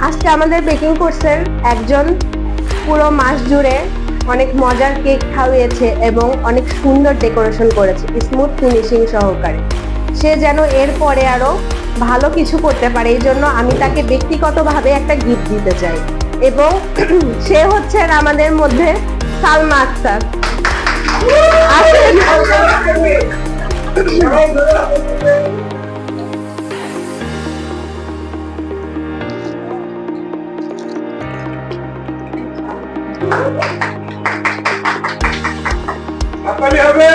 আজকে আমাদের বেকিং কোর্সের একজন পুরো মাস জুড়ে অনেক মজার কেক খাওয়িয়েছে এবং অনেক সুন্দর ডেকোরেশন করেছে স্মুথ ফিনিশিং সহকারে। সে যেন এরপরে আরও ভালো কিছু করতে পারে, এই জন্য আমি তাকে ব্যক্তিগতভাবে একটা গিফট দিতে চাই। এবং সে হচ্ছেন আমাদের মধ্যে সালমা আক্তার। আসেন। হাততালি হবে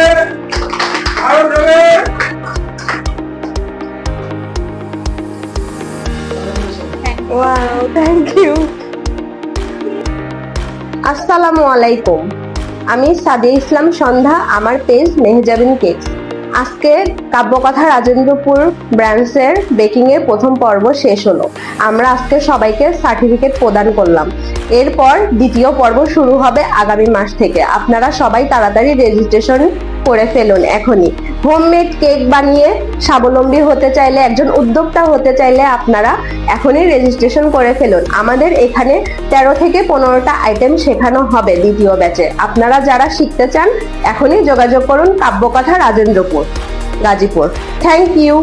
থ্যাংক ইউ আসসালামু আলাইকুম। আমি সাদিয়া ইসলাম সন্ধ্যা আমার পেজ মেহজাবিন কেকস আজকে কাব্যকথা রাজেন্দ্রপুর ব্রাঞ্চের বেকিং এর প্রথম পর্ব শেষ হলো। আমরা আজকে সবাইকে সার্টিফিকেট প্রদান করলাম। এরপর দ্বিতীয় পর্ব শুরু হবে আগামী মাস থেকে। আপনারা সবাই তাড়াতাড়ি রেজিস্ট্রেশন করে ফেলুন এখনই। হোমমেড কেক বানিয়ে স্বাবলম্বী হতে চাইলে, একজন উদ্যোক্তা হতে চাইলে আপনারা এখনই রেজিস্ট্রেশন করে ফেলুন। আমাদের এখানে তেরো থেকে পনেরোটা আইটেম শেখানো হবে দ্বিতীয় ব্যাচে আপনারা যারা শিখতে চান, এখনই যোগাযোগ করুন কাব্যকথা রাজেন্দ্রপুর, গাজীপুর। Thank you